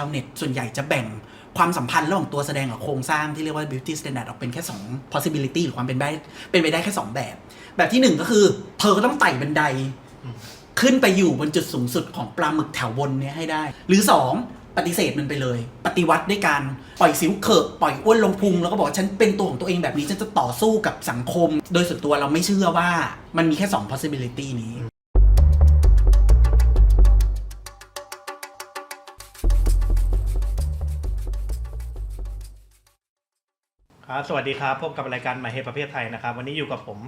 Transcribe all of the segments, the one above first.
ชาวเน็ตส่วนใหญ่จะแบ่งความสัมพันธ์ระหว่างตัวแสดงกับโครงสร้างที่เรียกว่า beauty standard ออกเป็นแค่ 2 possibility หรือความเป็นไปเป็นไปได้แค่ 2 แบบ แบบที่ 1 ก็คือ เธอก็ต้องไต่บันได ขึ้นไปอยู่บนจุดสูงสุดของปลาหมึกแถวบนเนี้ยให้ได้ หรือ 2 ปฏิเสธมันไปเลย ปฏิวัติด้วยการปล่อยสิวเขอะปล่อยอ้วนลงพุง แล้วก็บอกว่าฉันเป็นตัวของตัวเองแบบนี้ฉันจะต่อสู้กับสังคม โดยส่วนตัวเราไม่เชื่อว่ามันมีแค่ 2 possibility นี้ ครับสวัสดีครับพบกับรายการหมายเหตุประเภทไทยนะครับ วันนี้อยู่กับผม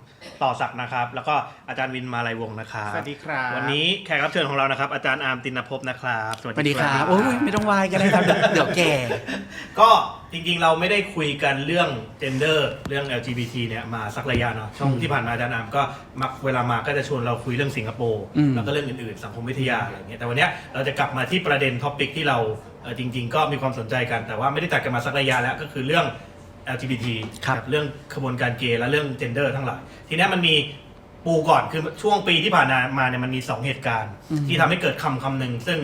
ต่อศักดิ์นะครับ แล้วก็อาจารย์วินมาลัยวงศ์นะครับสวัสดีครับ วันนี้แขกรับเชิญของเรานะครับ อาจารย์อาร์มตินภพนะครับสวัสดีครับโอ้ยไม่ต้องวายกันเลยครับ เดี๋ยวเดี๋ยวแก่ ก็จริงๆเราไม่ได้คุยกันเรื่อง gender เรื่อง LGBT เนี่ยมาสักระยะเนาะช่วงที่ผ่านมาอาจารย์อาร์มก็มักเวลามาก็จะชวนเราคุยเรื่องสิงคโปร์อืม แล้วก็เรื่องอื่นๆ สังคมวิทยาอะไรอย่างเงี้ยแต่วันเนี้ยเราจะกลับมาที่ประเด็นท็อปิกที่เราเอ่อจริง ๆ ก็มีความสนใจกันแต่ว่าไม่ได้จัดกันมาสักระยะแล้วก็คือเรื่อง LGBT ครับ กัเรื่องขบวนการเกย์และเรื่อง gender ทั้งหลาย ทีเนี้ยมันมีปูก่อนคือช่วงปีที่ผ่านมาเนี่ยมันมี 2 เหตุการณ์อืมที่ทำให้เกิดคำคำหนึ่งซึ่ง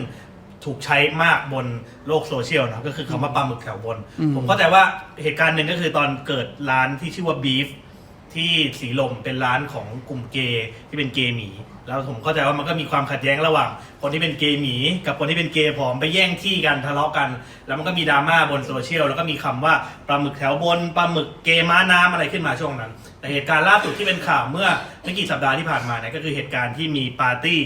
ถูกใช้มากบนโลกโซเชียลนะก็คือคำว่าปลาหมึกแถวบนอืมผมเข้าใจว่าเหตุการณ์หนึ่งก็คือตอนเกิดร้านที่ชื่อว่า Beef ที่สีลมเป็นร้านของกลุ่มเกย์ที่เป็นเกย์หมี แล้วผมเข้าใจว่ามันก็มีความขัดแย้งระหว่าง คนที่เป็นเกย์หมี กับคนที่เป็นเกย์ผอมไปแย่งที่กันทะเลาะกัน แล้วมันก็มีดราม่าบนโซเชียลแล้วก็มีคำว่าปลาหมึกแถวบนปลาหมึกเกย์ม้าน้ำอะไรขึ้นมาช่วงนั้น แต่เหตุการณ์ล่าสุดที่เป็นข่าวเมื่อไม่กี่สัปดาห์ที่ผ่านมาเนี่ยก็คือเหตุการณ์ที่มีปาร์ตี้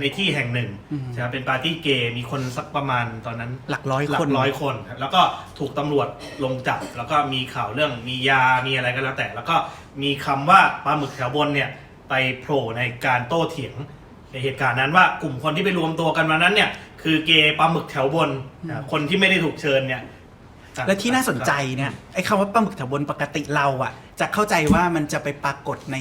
ในที่แห่งหนึ่งอืมนะครับเป็นปาร์ตี้เกย์มีคนสักประมาณตอนนั้นหลักร้อยหลัคน กร้อยคนครับแล้วก็ถูกตำรวจลงจับ แล้วก็มีข่าวเรื่องมียามีอะไรก็แล้วแต่ แล้วก็มีคำว่าปลาหมึกแถวบนเนี่ยไปโผล่ในการโต้เถียง ในเหตุการณ์นั้นว่ากลุ่มคนที่ไปรวมตัวกันมานั้นเนี่ยคือเกย์ปลาหมึกแถวบนนะคนที่ไม่ได้ถูกเชิญเนี่ย และที่น่าสนใจเนี่ยไอ้คำว่าปลาหมึกแถวบนปกติเราอะจะเข้าใจว่ามันจะไปปรากฏใน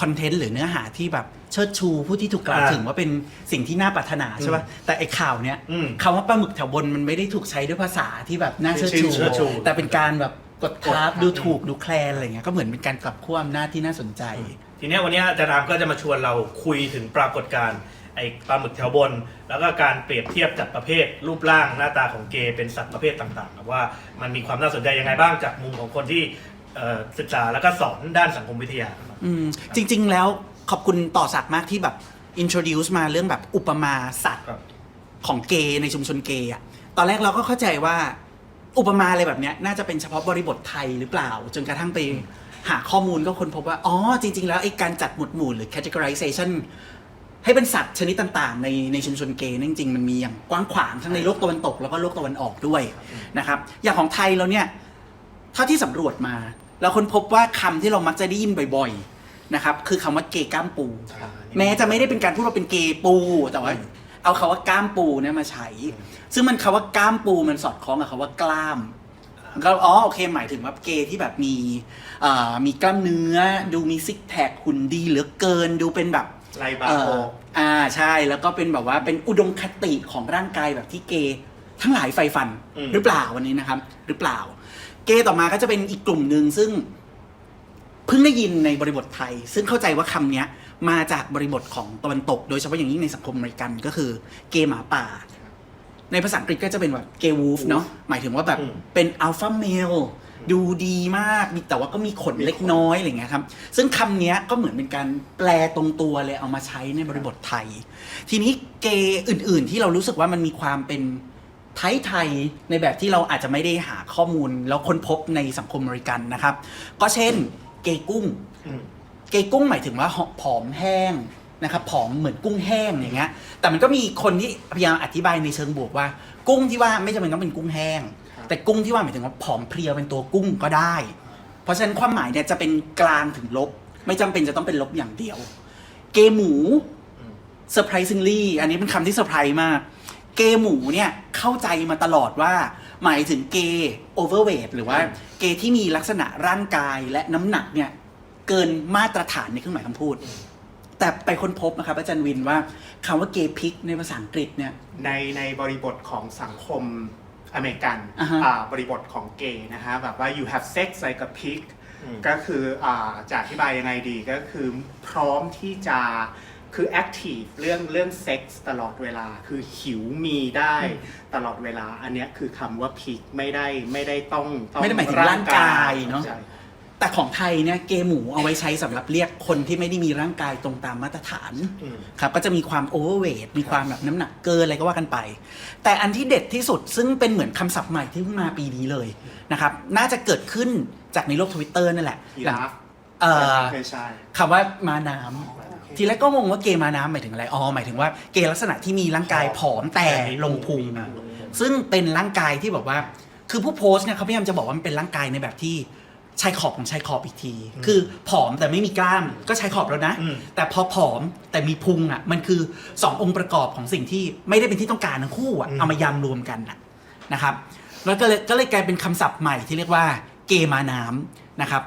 คอนเทนต์หรือเนื้อหาที่แบบเชิดชูผู้ที่ถูกกล่าวถึงว่าเป็นสิ่งที่น่าปรารถนาใช่ป่ะแต่ไอ้ข่าวเนี้ยอืมคำว่าปลาหมึกแถวบนมันไม่ได้ถูกใช้ด้วยภาษาที่แบบน่าเชิดชูเชิดชูแต่เป็นการแบบกดทับกดทับดูถูกดูแคลนอะไรเงี้ยก็เหมือนเป็นการกลับขั้วอำนาจที่น่าสนใจ ทีเนี้ยวันเนี้ยอาจารย์รามก็จะมาชวนเราคุยถึงปรากฏการณ์ไอ้ปลาหมึกแถวบน แล้วก็การเปรียบเทียบจัดประเภทรูปร่างหน้าตาของเกย์เป็นสัตว์ประเภทต่างๆครับว่ามันมีความน่าสนใจยังไงบ้างจากมุมของคนที่ เอ่อศึกษาแล้วก็สอนด้านสังคมวิทยาครับ อืมจริง ๆ แล้วขอบคุณต่อศักดิ์มากที่แบบ introduce มาเรื่องแบบอุปมาสัตว์ครับของเกย์ในชุมชนเกย์อะตอนแรกเราก็เข้าใจว่าอุปมาอะไรแบบเนี้ยน่าจะเป็นเฉพาะบริบทไทยหรือเปล่า จนกระทั่งไปหาข้อมูลก็ค้นพบว่า อ๋อ จริง ๆ แล้วไอ้การจัดหมวดหมู่หรือ categorization ให้เป็นสัตว์ชนิดต่างๆ ในในชุมชนเกย์เนี่ยจริงๆมันมีอย่างกว้างขวางทั้งในโลกตะวันตกแล้วก็โลกตะวันออกด้วยนะครับ อย่างของไทยเราเนี่ย เท่าที่สำรวจมา เราค้นพบว่าคำที่เรามักจะได้ยินบ่อยๆนะครับคือคำว่าเกย์กล้ามปู แม้จะไม่ได้เป็นการพูดว่าเป็นเกย์ปู แต่ว่า เอาคาว่ากล้ามปูเนี่ยมาใช้ ซึ่งมันคาว่ากล้ามปูมันสอดคล้องกับคาว่ากล้ามก็อ๋อโอเคหมายถึงว่าเกย์ที่แบบมีเอ่อมีกล้ามเนื้อ ดูมีซิกแพคหุ่นดีเหลือเกินดูเป็นแบบไลบาเอ่โอออ่าใช่แล้วก็เป็นแบบว่าเป็นอุดมคติของร่างกายแบบที่เกย์ทั้งหลายใฝ่ฝันอืมหรือเปล่าวันนี้นะครับ หรือเปล่า เกย์ต่อมาก็จะเป็นอีกกลุ่มหนึ่งซึ่งเพิ่งได้ยินในบริบทไทย ซึ่งเข้าใจว่าคำเนี้ยมาจากบริบทของตะวันตก โดยเฉพาะอย่างยิ่งในสังคมอเมริกันก็คือเกย์หมาป่า ในภาษาอังกฤษก็จะเป็นแบบเกย์วูฟเนาะหมายถึงว่าแบบอืมเป็นอัลฟาเมลดูดีมากมีแต่ว่าก็มีขนเล็กน้อยอะไรอย่างเงี้ยครับ ซึ่งคำเนี้ยก็เหมือนเป็นการแปลตรงตัวเลยเอามาใช้ในบริบทไทย ทีนี้เกย์อื่น ๆ ที่เรารู้สึกว่ามันมีความเป็น ไทยๆในแบบที่เราอาจจะไม่ได้หาข้อมูลแล้วค้นพบในสังคมอเมริกันนะครับ ก็เช่นเกย์กุ้งอืมเกย์กุ้งหมายถึงว่าผอมแห้งนะครับผอมเหมือนกุ้งแห้งอย่างเงี้ย แต่มันก็มีคนที่พยายามอธิบายในเชิงบวกว่า กุ้งที่ว่าไม่จำเป็นต้องเป็นกุ้งแห้ง แต่กุ้งที่ว่าหมายถึงว่าผอมเพรียวเป็นตัวกุ้งก็ได้ เพราะฉะนั้นความหมายเนี่ยจะเป็นกลางถึงลบ ไม่จำเป็นจะต้องเป็นลบอย่างเดียว เกย์หมูอืม surprisingly อันนี้เป็นคำที่เซอร์ไพรส์มาก เกย์หมูเนี่ยเข้าใจมาตลอดว่า หมายถึงเกย์ overweight หรือว่าเกย์ที่มีลักษณะร่างกายและน้ำหนักเนี่ยเกินมาตรฐานในเครื่องหมายคำพูด แต่ไปค้นพบนะครับอาจารย์วินว่าคำว่าเกย์พิกในภาษาอังกฤษเนี่ย ในในบริบทของสังคมอเมริกันอ่าฮะ อ่าบริบทของเกย์นะฮะแบบว่า you have sex like a pig อืม ก็คืออ่าจะอธิบายยังไงดีก็คือพร้อมที่จะ คือแอคทีฟเรื่องเรื่องเซ็กส์ตลอดเวลา คือหิวมีได้ตลอดเวลา อันเนี้ยคือคำว่าพีคไม่ได้ไม่ได้ต้องต้องไม่ได้หมายถึงร่างกายเนอะใช่แต่ของไทยเนี่ยเกย์หมูเอาไว้ใช้สำหรับเรียกคนที่ไม่ได้มีร่างกายตรงตามมาตรฐาน อืม ครับก็จะมีความโอเวอร์เวทมีความแบบน้ำหนักเกินอะไรก็ว่ากันไป แต่อันที่เด็ดที่สุดซึ่งเป็นเหมือนคำศัพท์ใหม่ที่เพิ่งมาปีนี้เลยนะครับ น่าจะเกิดขึ้นจากในโลกทวิตเตอร์นั่นแหละยีหลังราฟเอ่อไม่ใช่คำว่ามาน้ำ ทีแรกก็งงว่าเกย์มาน้ำหมายถึงอะไรอ๋อหมายถึงว่าเกย์ลักษณะที่มีร่างกายผอมแต่ลงพุงซึ่งเป็นร่างกายที่แบบว่า คือผู้โพสต์เนี่ยเขาพยายามจะบอกว่ามันเป็นร่างกายในแบบที่ชายขอบของชายขอบอีกที คือผอมแต่ไม่มีกล้ามก็ชายขอบแล้วนะอืมแต่พอผอมแต่มีพุงอะ มันคือสององค์ประกอบของสิ่งที่ไม่ได้เป็นที่ต้องการทั้งคู่อะเอามายำรวมกันน่ะนะครับ แล้วก็เลยก็เลยกลายเป็นคำศัพท์ใหม่ที่เรียกว่าเกย์มาน้ำนะครับ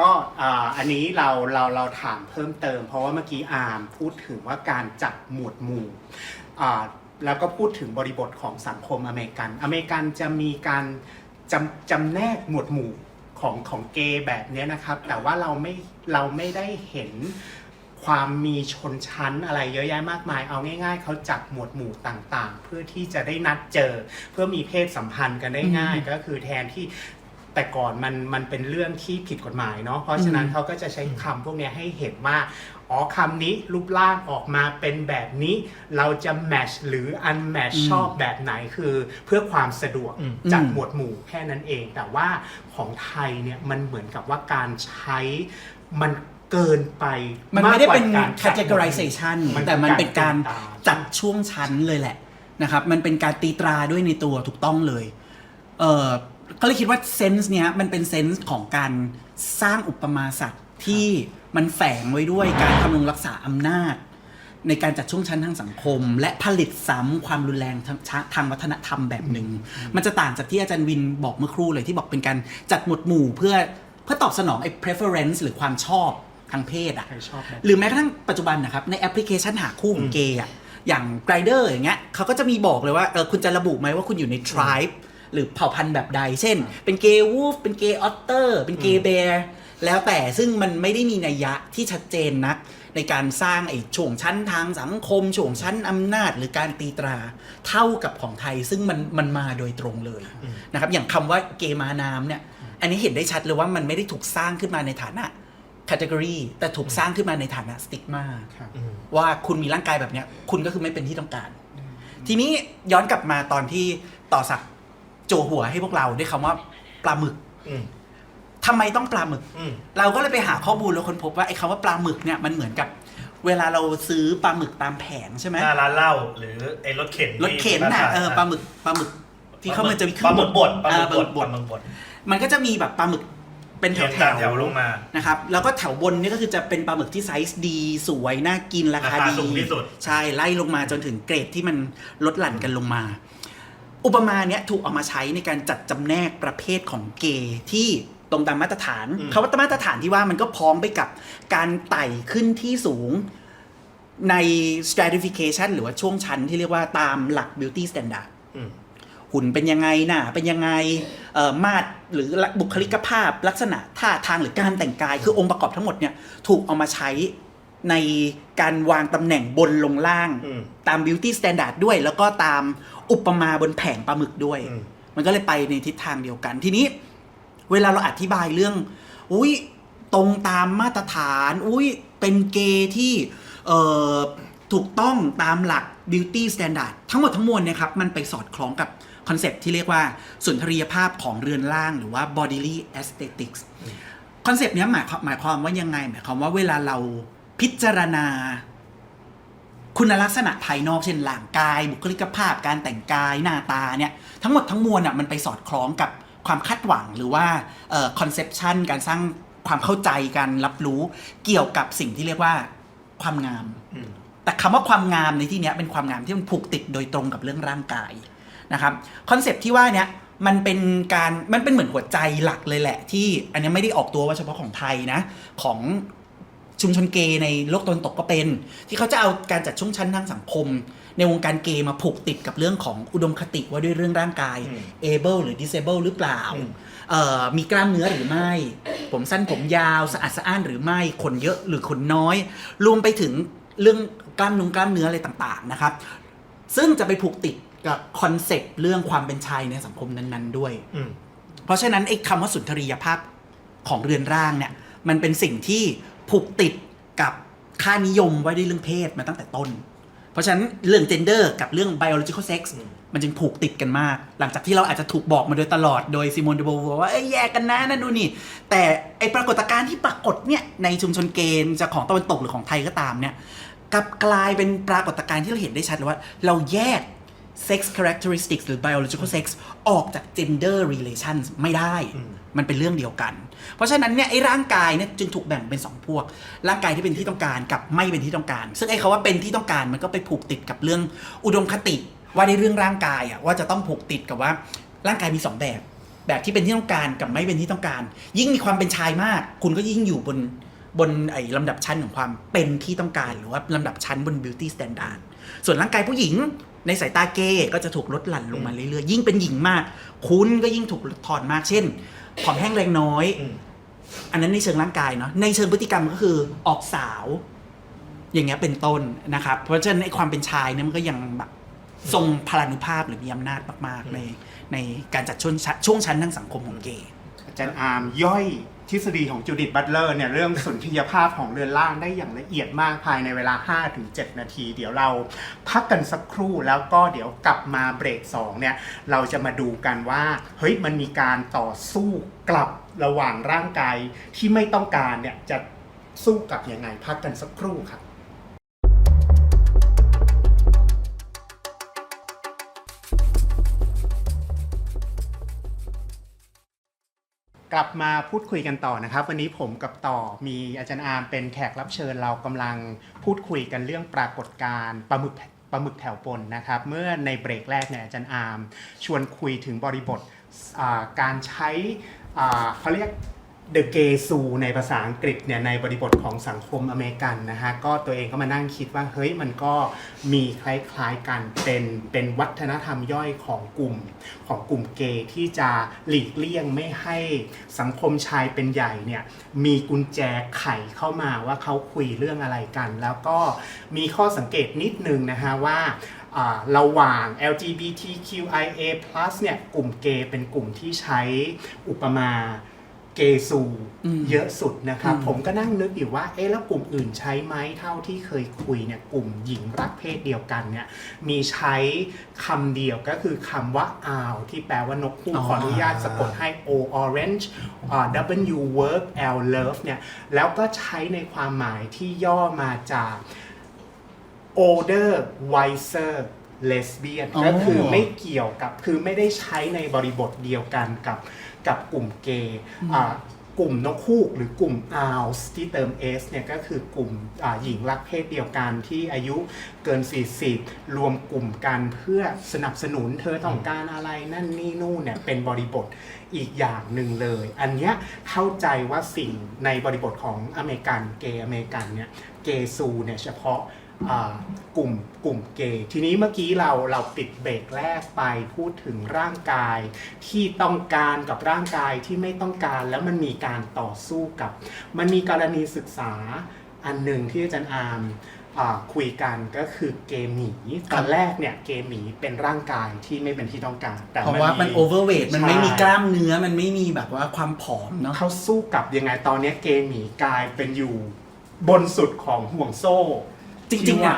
ก็อ่าอันนี้เราเราเราถามเพิ่มเติม เพราะว่าเมื่อกี้อาร์มพูดถึงว่าการจัดหมวดหมู่อ่าแล้วก็พูดถึงบริบทของสังคมอเมริกัน อเมริกันจะมีการจำจำแนกหมวดหมู่ของของเกย์แบบเนี้ยนะครับ แต่ว่าเราไม่เราไม่ได้เห็นความมีชนชั้นอะไรเยอะแยะมากมาย เอาง่าย ๆ เขาจัดหมวดหมู่ต่างๆ เพื่อที่จะได้นัดเจอ เพื่อมีเพศสัมพันธ์กันได้ง่าย ก็คือแทนที่ แต่ก่อนมันมันเป็นเรื่องที่ผิดกฎหมายเนาะเพราะฉะนั้นอืมเขาก็จะใช้คำพวกเนี้ยให้เห็นว่าอ๋อคำนี้รูปร่างออกมาเป็นแบบนี้ เราจะแมชหรืออันแมชชอบแบบไหนคือเพื่อความสะดวกอืมจัดอืมหมวดหมู่แค่นั้นเอง แต่ว่าของไทยเนี่ยมันเหมือนกับว่าการใช้มันเกินไปมันไม่ได้เป็นากกว่าารจัดหมวดหมู่ categorization มันคือแต่มันเป็นการการตีตราจัดช่วงชั้นเลยแหละนะครับ มันเป็นการตีตราด้วยในตัวถูกต้องเลย เออ ก็เลยคิดว่าเซนส์เนี้ยมันเป็นเซนส์ของการสร้างอุปมาสัตว์ที่มันแฝงไว้ด้วยการคำนึงรักษาอำนาจ ในการจัดช่วงชั้นทางสังคม และผลิตซ้ำความรุนแรงทางชะทางวัฒนธรรมแบบหนึ่งมันจะต่างจากที่อาจารย์วินบอกเมื่อครู่เลยที่บอกเป็นการจัดหมวดหมู่เพื่อเพื่อตอบสนองไอ้ preference หรือความชอบทางเพศอะใครชอบแบบหรือแม้กระทั่งปัจจุบันนะครับ ในแอปพลิเคชันหาคู่ของเกย์อะอย่าง Grindr อย่างเงี้ยเขาก็จะมีบอกเลยว่าเออคุณจะระบุไหมว่าคุณอยู่ใน tribe หรือเผ่าพันธุ์แบบใด เช่น เป็นเกย์วูฟเป็นเกย์ออตเตอร์ เป็นเกย์แบร์แล้วแต่ซึ่งมันไม่ได้มีนัยยะที่ชัดเจนนัก ในการสร้างไอ้ช่วงชั้นทางสังคมช่วงชั้นอำนาจหรือการตีตราเท่ากับของไทยซึ่งมันมันมาโดยตรงเลยนะครับอย่างคำว่าเกย์มาน้ำเนี่ยอันนี้เห็นได้ชัดเลยว่ามันไม่ได้ถูกสร้างขึ้นมาในฐานะแคตตากรีแต่ถูกสร้างขึ้นมาในฐานะสติกมาครับว่าคุณมีร่างกายแบบเนี้ยคุณก็คือไม่เป็นที่ต้องการ ทีนี้ย้อนกลับมาตอนที่ต่อสักดิ์ โจหัวให้พวกเราด้วยคำว่าปลาหมึกอืมทำไมต้องปลาหมึก อืม เราก็เลยไปหาข้อมูลแล้วค้นพบว่าไอ้คำว่าปลาหมึกเนี่ยมันเหมือนกับ เวลาเราซื้อปลาหมึกตามแผงใช่ไหมหน้าร้านเหล้าหรือไอ้รถเข็นรถเข็นน่ะเออปลาหมึกปลาหมึกที่เขามันจะมีปลาหมึกบดปลาหมึกบดอ่าปลาหมึกบบดดปลาหมึกบดมันก็จะมีแบบปลาหมึกเป็นแถเขียนวตามแถวลงมา นะครับแล้วก็แถวบนนี่ก็คือจะเป็นปลาหมึกที่ไซส์ดีสวยน่ากินราคาราคาดีสูงที่สุด ใช่ไล่ลงมาจนถึงเกรดที่มันลดหลั่นกันลงมา อุปมาเนี้ยถูกเอามาใช้ในการจัดจำแนกประเภทของเกย์ที่ตรงตามมาตรฐานคาว่ามาตรฐานที่ว่ามันก็พร้อมไปกับการไต่ขึ้นที่สูงใน stratification หรือว่าช่วงชั้นที่เรียกว่าตามหลัก beauty standard อืมหุ่นเป็นยังไงหน้าเป็นยังไงเอ่อมาดหรือบุคลิกภาพลักษณะท่าทางหรือการแต่งกาย คือองค์ประกอบทั้งหมดเนี่ยถูกเอามาใช้ ในการวางตำแหน่งบนลงล่าง อืม ตาม beauty standard ด้วย แล้วก็ตามอุปมาบนแผงปลาหมึกด้วย อืม มันก็เลยไปในทิศทางเดียวกัน ทีนี้ เวลาเราอธิบายเรื่อง อุ้ยตรงตามมาตรฐาน อุ้ยเป็นเกย์ที่เอ่อถูกต้องตามหลัก beauty standard ทั้งหมดทั้งมวลเนี่ยครับ มันไปสอดคล้องกับคอนเซปต์ที่เรียกว่าสุนทรียภาพของเรือนร่างหรือว่า bodily aesthetics คอนเซปต์เนี้ยหมายความหมายความว่ายังไง หมายความว่าเวลาเรา พิจารณา คุณลักษณะภายนอกเช่นร่างกาย บุคลิกภาพการแต่งกายหน้าตาเนี่ยทั้งหมดทั้งมวลอะมันไปสอดคล้องกับความคาดหวังหรือว่าคอนเซปชันการสร้างความเข้าใจการรับรู้เกี่ยวกับสิ่งที่เรียกว่าความงามอืมแต่คำว่าความงามในที่เนี้ยเป็นความงามที่มันผูกติดโดยตรงกับเรื่องร่างกายนะครับคอนเซปที่ว่าเนี้ยมันเป็นการมันเป็นเหมือนหัวใจหลักเลยแหละ ที่อันเนี้ยไม่ได้ออกตัวว่าเฉพาะของไทยนะของ ชุมชนเกย์ในโลกตะวันตกก็เป็น ที่เขาจะเอาการจัดช่วงชั้นทางสังคม ในวงการเกมมาผูกติดกับเรื่องของอุดมคติว่าด้วยเรื่องร่างกายอืม able หรือ disable หรือเปล่าอืมเอ่อมีกล้ามเนื้อหรือไม่ ผมสั้นผมยาวสะอาดสะอ้านหรือไม่ขนเยอะหรือขนน้อย รวมไปถึงเรื่องกล้ามนุงกล้ามเนื้ออะไรต่างๆนะครับ ซึ่งจะไปผูกติดกับคอนเซปต์เรื่องความเป็นชายในสังคมนั้น ๆ ด้วยอืมเพราะฉะนั้นไอ้คำว่าสุนทรียภาพของเรือนร่างเนี่ย มันเป็นสิ่งที่ ผูกติดกับค่านิยมไว้ด้วยเรื่องเพศมาตั้งแต่ต้น เพราะฉะนั้นเรื่อง gender กับเรื่อง biological sex อืมมันจึงผูกติดกันมาก หลังจากที่เราอาจจะถูกบอกมาโดยตลอดโดยซิโมนเดโบว่าเอ้ยแยกกันนะนั่นดูนี่ แต่ไอปรากฏการณ์ที่ปรากฏเนี่ยในชุมชนเกณฑ์จะของตะวันตกหรือของไทยก็ตามเนี่ยกลับกลายเป็นปรากฏการณ์ที่เราเห็นได้ชัดเลยว่า เราแยก sex characteristics หรือ biological sex ออกจาก gender relations ไม่ได้อืมมันเป็นเรื่องเดียวกัน เพราะฉะนั้นเนี่ยไอ้ร่างกายเนี่ยจึงถูกแบ่งเป็น 2 พวก ร่างกายที่เป็นที่ต้องการกับไม่เป็นที่ต้องการ ซึ่งไอ้คาว่าเป็นที่ต้องการมันก็ไปผูกติดกับเรื่องอุดมคติ ว่าในเรื่องร่างกายอะว่าจะต้องผูกติดกับว่าร่างกายมี 2 แบบ แบบที่เป็นที่ต้องการกับไม่เป็นที่ต้องการ ยิ่งมีความเป็นชายมาก คุณก็ยิ่งอยู่บนบนไอ้ลำดับชั้นของความเป็นที่ต้องการ หรือว่าลำดับชั้นบน beauty standard ส่วนร่างกายผู้หญิง ในสายตาเกย์ก็จะถูกลดหลั่นลงมาเรื่อยๆยิ่งเป็นหญิงมาก คุณก็ยิ่งถูกลดทอนมากเช่นผอมแห้งแรงน้อยอืมอันนั้นในเชิงร่างกายเนาะในเชิงพฤติกรรมก็คือออกสาว อย่างเงี้ยเป็นต้นนะครับ เพราะฉะนั้นไอ้ความเป็นชายเนี่ยมันก็ยังแบบทรงพลานุภาพหรือมีอำนาจมากๆในในการจัดช่วงชั้นช่วงชั้นทางสังคมของเกย์อาจารย์อาร์มย่อย ทฤษฎีของจูดิตบัตเลอร์เนี่ยเรื่องสุนทรียภาพของเรือนร่างได้อย่างละเอียดมากภายในเวลา 5-7 นาที เดี๋ยวเราพักกันสักครู่แล้วก็เดี๋ยวกลับมาเบรก2เนี่ยเราจะมาดูกันว่าเฮ้ยมันมีการต่อสู้กลับระหว่างร่างกายที่ไม่ต้องการเนี่ยจะสู้กลับยังไงพักกันสักครู่ครับ กลับมาพูดคุยกันต่อนะครับ วันนี้ผมกับต่อมีอาจารย์อาร์มเป็นแขกรับเชิญเรากำลังพูดคุยกันเรื่องปรากฏการณ์ปลาหมึกปลาหมึกแถวปนนะครับ เมื่อในเบรกแรกเนี่ยอาจารย์อาร์มชวนคุยถึงบริบทการใช้เขาเรียก The Gay Zoo ในภาษาอังกฤษเนี่ยในบริบทของสังคมอเมริกันนะฮะก็ตัวเองก็มานั่งคิดว่าเฮ้ยมันก็มีคล้ายๆกันเป็นเป็นวัฒนธรรมย่อยของกลุ่มของกลุ่มเกย์ที่จะหลีกเลี่ยงไม่ให้สังคมชายเป็นใหญ่เนี่ยมีกุญแจไขเข้ามาว่าเขาคุยเรื่องอะไรกัน แล้วก็มีข้อสังเกตนิดนึงนะฮะว่าอ่าระหว่าง LGBTQIA+ เนี่ยกลุ่มเกย์เป็นกลุ่มที่ใช้อุปมา เกย์ซูอืมเยอะสุดนะครับอืมผมก็นั่งนึกอยู่ว่า เอ๊ะแล้วกลุ่มอื่นใช้ไหมเท่าที่เคยคุยเนี่ยกลุ่มหญิงรักเพศเดียวกันเนี่ยมีใช้คำเดียวก็คือคำว่า owl ที่แปลว่านกคู่อ๋อขออนุญาตสะกดให้ O orange อ่า W work L love เนี่ยแล้วก็ใช้ในความหมายที่ย่อมาจาก older wiser lesbian อ๋อก็คือไม่เกี่ยวกับคือไม่ได้ใช้ในบริบทเดียวกันกับ กับกลุ่มเกย์อ่ากลุ่มนกคูกหรือกลุ่ม owls ที่เติม s เนี่ยก็คือกลุ่มอ่าหญิงรักเพศเดียวกันที่อายุเกิน 40 รวมกลุ่มกันเพื่อสนับสนุนเธอต้องการอะไรนั่นนี่นู่นเนี่ยเป็นบริบทอีกอย่างหนึ่งเลย อันเนี้ยเข้าใจว่าสิ่งในบริบทของอเมริกันเกย์อเมริกันเนี่ยเกย์ซูเนี่ยเฉพาะอ่า กลุ่มกลุ่มเกย์ทีนี้เมื่อกี้เราเราปิดเบรกแรกไปพูดถึงร่างกายที่ต้องการกับร่างกายที่ไม่ต้องการแล้วมันมีการต่อสู้กับ มันมีกรณีศึกษาอันหนึ่งที่อาจารย์อาร์มอ่าคุยกันก็คือเกย์หมีตอนแรกเนี่ยเกย์หมีเป็นร่างกายที่ไม่เป็นที่ต้องการแต่เพราะว่ามันโอเวอร์เวทมันใช่ไม่มีกล้ามเนื้อมันไม่มีแบบว่าความผอมเนาะเขาสู้กับยังไงตอนนี้เกย์หมีกลายเป็นอยู่บนสุดของห่วงโซ่ จริงๆที่อะว่า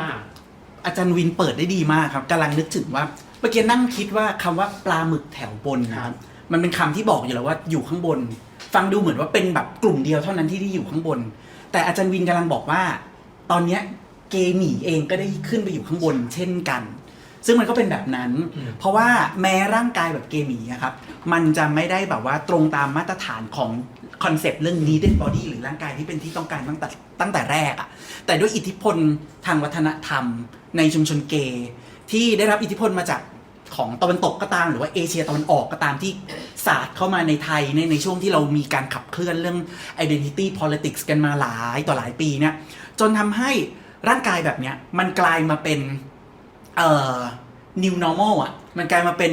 อาจารย์วินเปิดได้ดีมากครับกำลังนึกถึงว่าเมื่อกี้นั่งคิดว่าคำว่าปลาหมึกแถวบนนะคครัรับบมันเป็นคำที่บอกอยู่แล้วว่าอยู่ข้างบน ฟังดูเหมือนว่าเป็นแบบกลุ่มเดียวเท่านั้นที่ที่อยู่ข้างบน แต่อาจารย์วินกำลังบอกว่า ตอนเนี้ยเกย์หมีเองก็ได้ขึ้นไปอยู่ข้างบน เช่นกัน ซึ่งมันก็เป็นแบบนั้นอืมเพราะว่าแม้ร่างกายแบบเกย์หมีอะครับ มันจะไม่ได้แบบว่าตรงตามมาตรฐานของ คอนเซปต์เรื่อง needed body หรือร่างกายที่เป็นที่ต้องการตั้งแต่ตั้งแต่แรกอะแต่ด้วยอิทธิพลทางวัฒนธรรม ในชุมชนเกย์ที่ได้รับอิทธิพลมาจากของตะวันตกก็ตาม หรือว่าเอเชียตะวันออกก็ตามที่ศาสตร์เข้ามาในไทยในในช่วงที่เรามีการขับเคลื่อนเรื่อง identity politics กันมาหลายต่อหลายปีเนี่ยจนทำให้ร่างกายแบบเนี้ยมันกลายมาเป็นเอ่อ new normal อะ มันกลายมาเป็น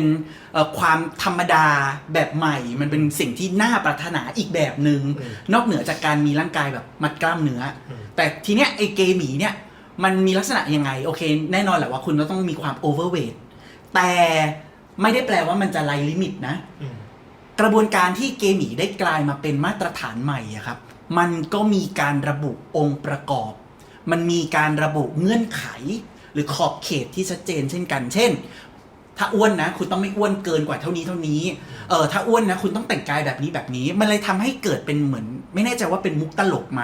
เอ่อความธรรมดาแบบใหม่ มันเป็นสิ่งที่น่าปรารถนาอีกแบบหนึง่งอืมนอกเหนือจากการมีร่างกายแบบมัดกล้ามเนื้ออมแต่ทีเนี้ยไอ้เกย์หมีเนี่ยมันมีลักษณะยังไง โอเค แน่นอนแหละว่าคุณก็ต้องมีความ overweight แต่ไม่ได้แปลว่ามันจะไล่ลิมิตนะอืมกระบวนการที่เกหมีได้กลายมาเป็นมาตรฐานใหม่อะครับ มันก็มีการระบุองค์ประกอบ มันมีการระบุเงื่อนไข หรือขอบเขตที่ชัดเจนเช่นกัน เช่น ถ้าอ้วนนะ คุณต้องไม่อ้วนเกินกว่าเท่านี้เท่านี้ เออถ้าอ้วนนะ คุณต้องแต่งกายแบบนี้แบบนี้ มันเลยทำให้เกิดเป็นเหมือน ไม่แน่ใจว่าเป็นมุกตลกไหม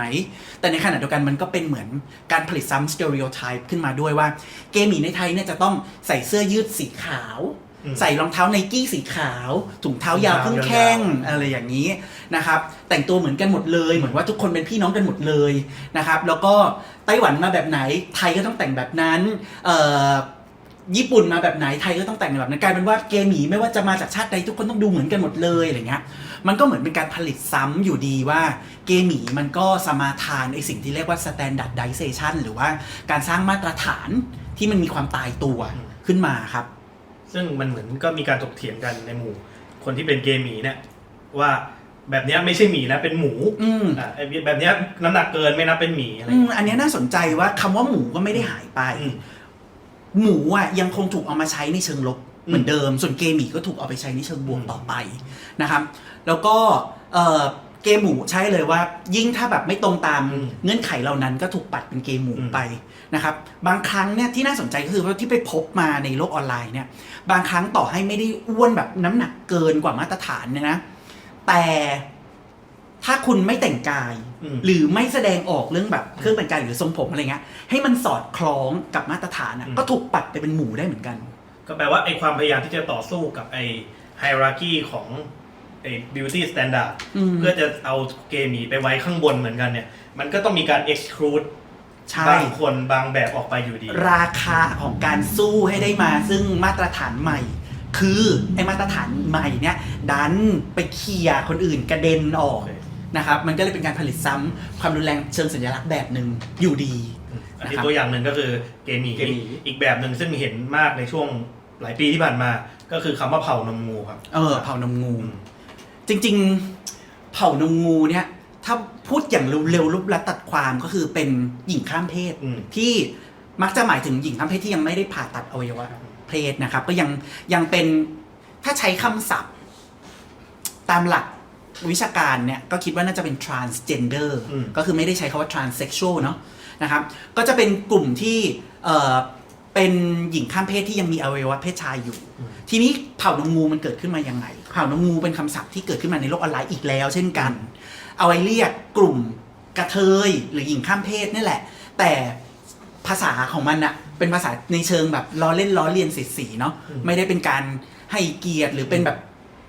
แต่ในขณะเดียวกันมันก็เป็นเหมือนการผลิตซ้ำสเตอริโอไทป์ขึ้นมาด้วยว่า เกย์หมีในไทยเนี่ยจะต้องใส่เสื้อยืดสีขาวอืมใส่รองเท้าไนกี้สีขาว ถุงเท้ายาวครึ่งแข้งยาวๆอะไรอย่างนี้นะครับ แต่งตัวเหมือนกันหมดเลย เหมือนว่าทุกคนเป็นพี่น้องกันหมดเลยนะครับ แล้วก็ไต้หวันมาแบบไหน ไทยก็ต้องแต่งแบบนั้น เอ่อ ญี่ปุ่นมาแบบไหนไทยก็ต้องแต่งแบบนั้นกลายเป็นว่าเกย์หมีไม่ว่าจะมาจากชาติใดทุกคนต้องดูเหมือนกันหมดเลยอะไรเงี้ยมันก็เหมือนเป็นการผลิตซ้ำอยู่ดีว่าเกย์หมีมันก็สมาทานไอสิ่งที่เรียกว่า standardization หรือว่าการสร้างมาตรฐานที่มันมีความตายตัวขึ้นมาครับ ซึ่งมันเหมือนก็มีการถกเถียงกันในหมู่ คนที่เป็นเกย์หมีเนี่ยว่าแบบเนี้ยไม่ใช่หมีนะเป็นหมูอืมอะไอ้แบบเนี้ยน้ำหนักเกินไม่นับเป็นหมีอะไรออืย่างมเงี้ยอันเนี้ยน่าสนใจว่าคำว่าหมูก็ไม่ได้หายไปอืม หมูอะยังคงถูกเอามาใช้ในเชิงลบอืมเหมือนเดิม ส่วนเกย์หมีก็ถูกเอาไปใช้ในเชิงบวกต่อไปนะครับ แล้วก็เอ่อเกย์หมูใช่เลยว่า ยิ่งถ้าแบบไม่ตรงตามอืมเงื่อนไขเหล่านั้นก็ถูกปัดเป็นเกย์หมูอืมไปนะครับ บางครั้งเนี่ยที่น่าสนใจก็คือว่าที่ไปพบมาในโลกออนไลน์เนี่ย บางครั้งต่อให้ไม่ได้อ้วนแบบน้ำหนักเกินกว่ามาตรฐานเนี่ยนะ แต่ ถ้าคุณไม่แต่งกาย อืม หรือไม่แสดงออกเรื่องแบบเครื่องแต่งกายหรือทรงผมอะไรเงี้ยให้มันสอดคล้องกับมาตรฐานอะอืม ก็ถูกปัดไปเป็นหมูได้เหมือนกัน ก็แปลว่าไอ้ความพยายามที่จะต่อสู้กับไอ้ไฮรักีของไอ้ beauty standard อืม เพื่อจะเอาเกย์หมีไปไว้ข้างบนเหมือนกันเนี่ย มันก็ต้องมีการ exclude ใช่ บางคนบางแบบออกไปอยู่ดี ราคาของการสู้ให้ได้มาซึ่งมาตรฐานใหม่ คือไอ้มาตรฐานใหม่เนี่ย ดันไปเคลียร์คนอื่นกระเด็นออก โอเค นะครับมันก็เลยเป็นการผลิตซ้ำความรุนแรงเชิงสัญลักษณ์แบบหนึ่งอยู่ดี อันนะนี้ครับตัวอย่างหนึ่งก็คือเกย์หมีเกย์หมี อีกแบบหนึ่งซึ่งเห็นมากในช่วงหลายปีที่ผ่านมา ก็คือคำว่าเผ่านมงูครับ เออเผ่านมงูอืมจริงๆ เผ่านมงูเนี่ย ถ้าพูดอย่างเร็วๆรูปลัดตัดความก็คือเป็นหญิงข้ามเพศ อืม ที่มักจะหมายถึงหญิงข้ามเพศที่ยังไม่ได้ผ่าตัดอวัยวะเพศนะครับ ก็ยังยังเป็นถ้าใช้คำศัพท์ ตามหลัก วิชาการเนี่ยก็คิดว่าน่าจะเป็น transgender อืมก็คือไม่ได้ใช้คาว่า transsexual เนาะนะครับ ก็จะเป็นกลุ่มที่เอ่อเป็นหญิงข้ามเพศที่ยังมีอวัยวะเพศชายอยู่ ทีนี้เผ่านมงูมันเกิดขึ้นมายังไง เผ่านมงูเป็นคำศัพท์ที่เกิดขึ้นมาในโลกออนไลน์อีกแล้ว เช่นกัน เอาไว้เรียกกลุ่มกระเทยหรือหญิงข้ามเพศนี่แหละ แต่ภาษาของมันอะเป็นภาษาในเชิงแบบล้อเล่นล้อเลียนสีๆเนาะอืมไม่ได้เป็นการให้เกียรติหรือเป็นแบบ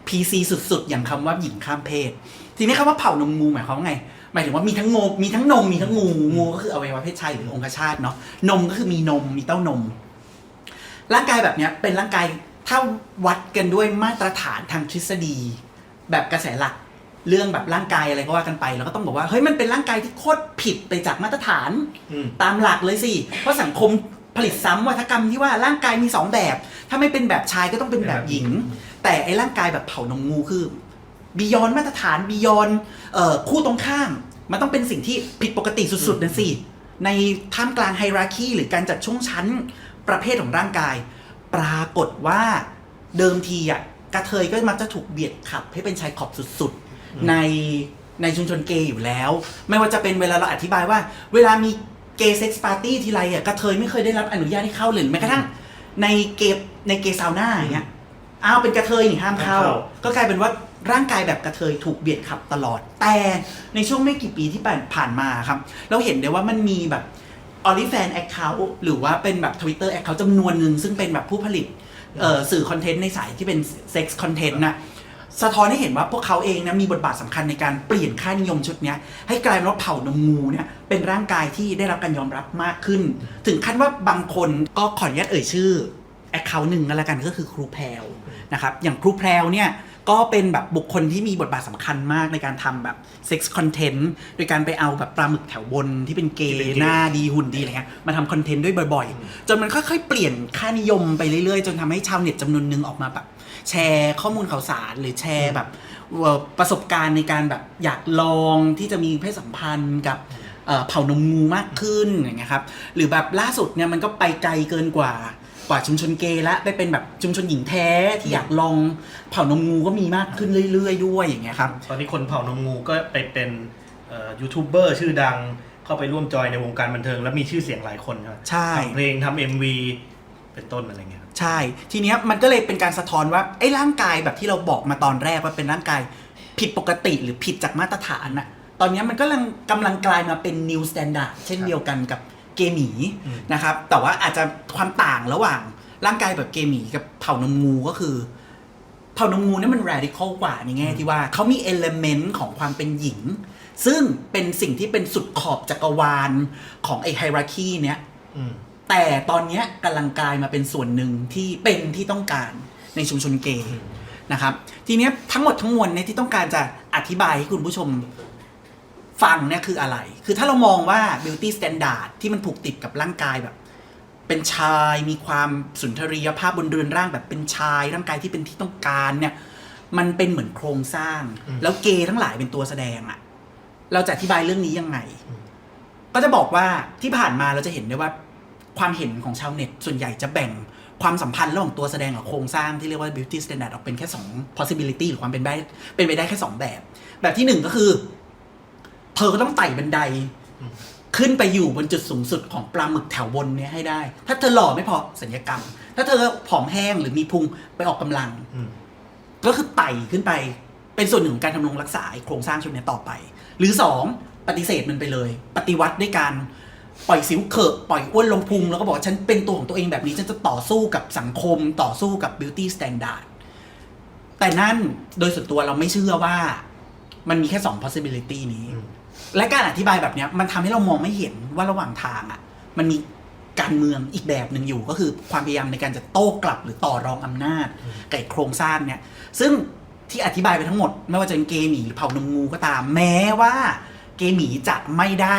PC สุดๆ อย่างคำว่าหญิงข้ามเพศ ทีนี้คำว่าเผ่านมงูหมายความว่าไง หมายถึงว่ามีทั้งงูมีทั้งนมมีทั้งงูงูก็คืออวัยวะเพศชายหรือองคชาตเนาะนมก็คือมีนมมีเต้านม ร่างกายแบบเนี้ยเป็นร่างกายถ้าวัดกันด้วยมาตรฐานทางทฤษฎี แบบกระแสหลักเรื่องแบบร่างกายอะไรก็ว่ากันไปเราก็ต้องบอกว่าเฮ้ยมันเป็นร่างกายที่โคตรผิดไปจากมาตรฐานอืมตามหลักเลยสิเพราะสังคมผลิตซ้ำวัฒกรรมที่ว่าร่างกายมีสองแบบ ถ้าไม่เป็นแบบชายก็ต้องเป็นแบบหญิง แต่ไอ้ร่างกายแบบเผ่านมงูคือบียอนมาตรฐานบียอนคู่ตรงข้าม มันต้องเป็นสิ่งที่ผิดปกติสุดๆนะสิ ในท่ามกลางไฮรักีหรือการจัดช่วงชั้นประเภทของร่างกาย ปรากฏว่าเดิมทีอะกระเทยก็มักจะถูกเบียดขับให้เป็นชายขอบสุดๆ ในในชุมชนเกย์อยู่แล้ว ไม่ว่าจะเป็นเวลาเราอธิบายว่า เวลามีเกย์เซ็กซ์ปาร์ตี้ทีไรอะกระเทยไม่เคยได้รับอนุญาตให้เข้าเลยแม้กระทั่งในเกย์ในเกย์ซาวน่าอย่างเงี้ย อ้าวเป็นกระเทยนี่ห้ามเข้า ห้ามเข้า ก็กลายเป็นว่าร่างกายแบบกระเทยถูกเบียดขับตลอด แต่ในช่วงไม่กี่ปีที่ผ่านผ่านมาครับ เราเห็นได้ว่ามันมีแบบ o n l y f a n Account หรือว่าเป็นแบบ Twitter Account จำนวนหนึ่งซึ่งเป็นแบบผู้ผลิตเอ่อสื่อคอนเทนต์ในสายที่เป็นเซ็กซ์คอนเทนต์นะสะท้อนให้เห็นว่าพวกเขาเองนะมีบทบาทสำคัญในการเปลี่ยนค่านิยมชุดเนี้ยให้กลายเป็นว่าเผ่านมงูเนี่ยเป็นร่างกายที่ได้รับการยอมรับมากขึ้น ถึงขั้นว่าบางคนก็ขออนุญาตเอ่ยชื่อ อคเคาท์หนึ่งก็แล้วกันก็คือครูแพรวนะครับอย่างครูแพรวเนี่ยก็เป็นแบบบุคคลที่มีบทบาทสำคัญมากในการทำแบบเซ็กซ์คอนเทนต์โดยการไปเอาแบบปลาหมึกแถวบนที่เป็นเกที่เป็นย์เกย์หน้าดีหุ่นดีอะไรเงี้ยมาทำคอนเทนต์ด้วยบ่อยๆ จนมันค่อยๆเปลี่ยนค่านิยมไปเรื่อยๆ จนทำให้ชาวเน็ตจำนวนหนึ่งออกมาแบบแชร์ข้อมูลข่าวสารหรือแชร์แบบเอ่อประสบการณ์ในการแบบอยากลองที่จะมีเพศสัมพันธ์กับเอ่อเผ่านมงูมากขึ้นอย่างเงี้ยครับหรือแบบล่าสุดเนี่ยมันก็ไปไกลเกินกว่า กว่าชุมชนเกย์และไปเป็นแบบชุมชนหญิงแท้ที่อยากลองเผ่านมงูก็มีมากขึ้นเรื่อย ๆ ด้วยอย่างเงี้ยครับ ตอนนี้คนเผ่านมงูก็ไปเป็นเอ่อยูทูบเบอร์ชื่อดังเข้าไปร่วมจอยในวงการบันเทิง แล้วมีชื่อเสียงหลายคนใช่ไหมใช่ทำเพลงทำเอ็มวีเป็นต้นอะไรเงี้ยครับใช่ ทีเนี้ยมันก็เลยเป็นการสะท้อนว่าไอ้ร่างกายแบบที่เราบอกมาตอนแรกว่าเป็นร่างกายผิดปกติหรือผิดจากมาตรฐานน่ะตอนเนี้ยมันก็กำลังกำลังกลายมาเป็น new standard เช่นเดียวกันกับ เกย์หมีอืมนะครับ แต่ว่าอาจจะความต่างระหว่างร่างกายแบบเกย์หมีกับเผ่านมงูก็คือ เผ่านมงูเนี่ยมัน radical กว่าในแง่ที่ว่าเขามี element ของความเป็นหญิง ซึ่งเป็นสิ่งที่เป็นสุดขอบจักรวาลของไอ้ hierarchy เนี้ยอืมแต่ตอนเนี้ยกำลังกลายมาเป็นส่วนหนึ่งที่เป็นที่ต้องการในชุมชนเกย์นะครับ ทีเนี้ยทั้งหมดทั้งมวลเนี่ยที่ต้องการจะอธิบายให้คุณผู้ชม ฟังเนี่ยคืออะไร คือถ้าเรามองว่า beauty standard ที่มันผูกติดกับร่างกายแบบ เป็นชายมีความสุนทรียภาพบนเรือนร่างแบบเป็นชายร่างกายที่เป็นที่ต้องการเนี่ย มันเป็นเหมือนโครงสร้างอืมแล้วเกย์ทั้งหลายเป็นตัวแสดงอะเราจะอธิบายเรื่องนี้ยังไงอืมก็จะบอกว่าที่ผ่านมาเราจะเห็นได้ว่า ความเห็นของชาวเน็ต ส่วนใหญ่จะแบ่งความสัมพันธ์ระหว่างตัวแสดงกับโครงสร้างที่เรียกว่า beauty standard ออกเป็นแค่ 2 possibility หรือความเป็นไปได้เป็นไปได้แค่ 2 แบบ แบบที่หนึ่งก็คือ เธอก็ต้องไต่บันได ขึ้นไปอยู่บนจุดสูงสุดของปลาหมึกแถวบนเนี้ยให้ได้ ถ้าเธอหล่อไม่พอสัญญกรรม ถ้าเธอผอมแห้งหรือมีพุงไปออกกำลัง อืม ก็คือไต่ขึ้นไปเป็นส่วนหนึ่งของการทำรงรักษาไอ้โครงสร้างชุดนี้ต่อไป หรือสองปฏิเสธมันไปเลย ปฏิวัติด้วยการปล่อยสิวเขอะปล่อยอ้วนลงพุง แล้วก็บอกว่าฉันเป็นตัวของตัวเองแบบนี้ ฉันจะต่อสู้กับสังคมต่อสู้กับ beauty standard แต่นั่นโดยส่วนตัวเราไม่เชื่อว่า มันมีแค่สอง possibility นี้ อืม และการอธิบายแบบเนี้ยมันทำให้เรามองไม่เห็นว่าระหว่างทางอะ มันมีการเมืองอีกแบบหนึ่งอยู่ก็คือความพยายามในการจะโต้กลับหรือต่อรองอำนาจกับไอ้โครงสร้างเนี่ย ซึ่งที่อธิบายไปทั้งหมด ไม่ว่าจะเป็นเกย์หมีหรือเผ่านมงูก็ตาม แม้ว่า เกย์หมีจะไม่ได้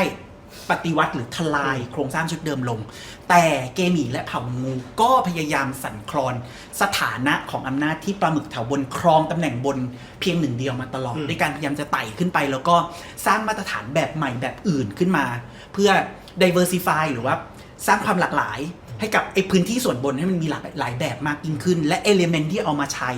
ปฏิวัติหรือทลายโครงสร้างชุดเดิมลง แต่เกย์หมีและเผ่านมงูก็พยายามสั่นคลอนสถานะของอำนาจที่ปลาหมึกแถวบนครองตำแหน่งบนเพียงหนึ่งเดียวมาตลอด อืม ด้วยการพยายามจะไต่ขึ้นไป แล้วก็สร้างมาตรฐานแบบใหม่แบบอื่นขึ้นมา เพื่อ diversify หรือว่าสร้างความหลากหลาย ให้กับไอ้พื้นที่ส่วนบนให้มันมีหลากหลายแบบมากยิ่งขึ้น และเอลิเมนที่เอามาใช้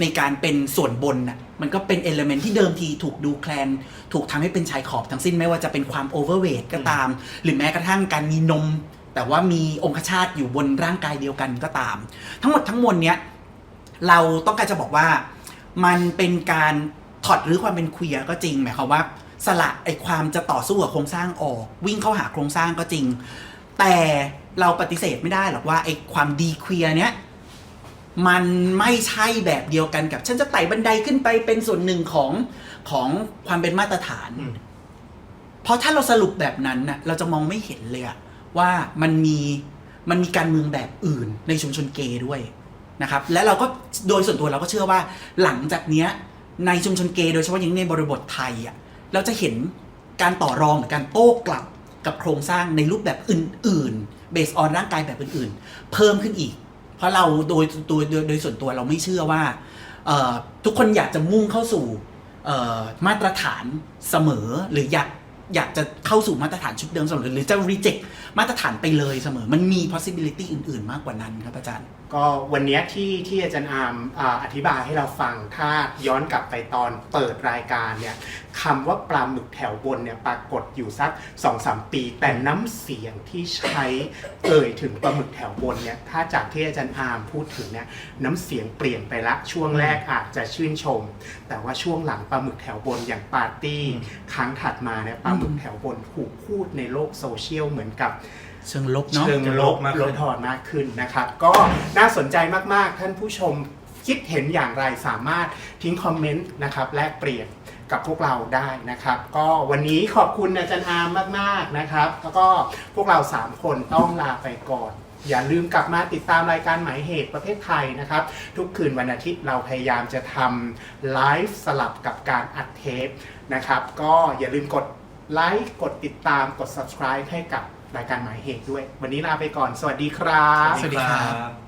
ในการเป็นส่วนบนน่ะมันก็เป็นเอลิเมนที่เดิมทีถูกดูแคลน ถูกทำให้เป็นชายขอบทั้งสิ้นไม่ว่าจะเป็นความโอเวอร์เวทก็ตาม หรือแม้กระทั่งการมีนม แต่ว่ามีองคชาตอยู่บนร่างกายเดียวกันก็ตาม ทั้งหมดทั้งมวลเนี้ยเราต้องการจะบอกว่ามันเป็นการถอดหรือความเป็นเคลียร์ก็จริงหมายความว่าสละไอ้ความจะต่อสู้กับโครงสร้างออก วิ่งเข้าหาโครงสร้างก็จริง แต่ เราปฏิเสธไม่ได้หรอกว่าไอ้ความดีเคลียร์เนี้ยมันไม่ใช่แบบเดียวกันกับ ฉันจะไต่บันไดขึ้นไปเป็นส่วนหนึ่งของของความเป็นมาตรฐานอืมเพราะถ้าเราสรุปแบบนั้นน่ะเราจะมองไม่เห็นเลยอะว่ามันมีมันมีการเมืองแบบอื่นในชุมชนเกย์ด้วยนะครับ และเราก็โดยส่วนตัวเราก็เชื่อว่าหลังจากเนี้ยในชุมชนเกย์โดยเฉพาะอย่างยิ่งในบริบทไทยอะเราจะเห็นการต่อรองหรือการโต้กลับกับโครงสร้างในรูปแบบอื่น ๆ เบสออนร่างกายแบบอื่นๆ เพิ่มขึ้นอีก เพราะเราโดยโดยโดยโดยส่วนตัวเราไม่เชื่อว่าทุกคนอยากจะมุ่งเข้าสู่มาตรฐานเสมอหรืออยากอยากจะเข้าสู่มาตรฐานชุดเดิมเสมอหรือจะ reject มาตรฐานไปเลยเสมอ มันมี possibility อื่น ๆ มากกว่านั้นครับอาจารย์ก็วันนี้ที่ที่อาจารย์อามอธิบายให้เราฟังถ้าย้อนกลับไปตอนเปิดรายการเนี่ยคำว่าปลาหมึกแถวบนเนี่ยปรากฏอยู่สัก2องสามปี แต่น้ำเสียงที่ใช้เอ่ยถึงปลาหมึกแถวบนเนี่ยถ้าจากที่อาจารย์อามพูดถึงเนี่ยน้ำเสียงเปลี่ยนไปละช่วงแรกอาจจะชื่นชม แต่ว่าช่วงหลังปลาหมึกแถวบนอย่างปาร์ตี้ครั้งถัดมาเนี่ยปลาหมึกแถวบนถูกพูดในโลกโซเชียลเหมือนกับ เชิงลบเนาะ เชิงลบลดถอดมากขึ้นนะครับก็น่าสนใจมากๆ ท่านผู้ชมคิดเห็นอย่างไรสามารถทิ้งคอมเมนต์นะครับแลกเปลี่ยนกับพวกเราได้นะครับ ก็วันนี้ขอบคุณอาจารย์อาร์มมากๆนะครับ แล้วก็พวกเรา 3 คนต้องลาไปก่อน อย่าลืมกลับมาติดตามรายการหมายเหตุประเทศไทยนะครับ ทุกคืนวันอาทิตย์เราพยายามจะทำไลฟ์สลับกับการอัดเทปนะครับ ก็อย่าลืมกดไลค์กดติดตามกด subscribe ให้กับ รายการหมายเหตุด้วย วันนี้ลาไปก่อน สวัสดีครับ สวัสดีครับ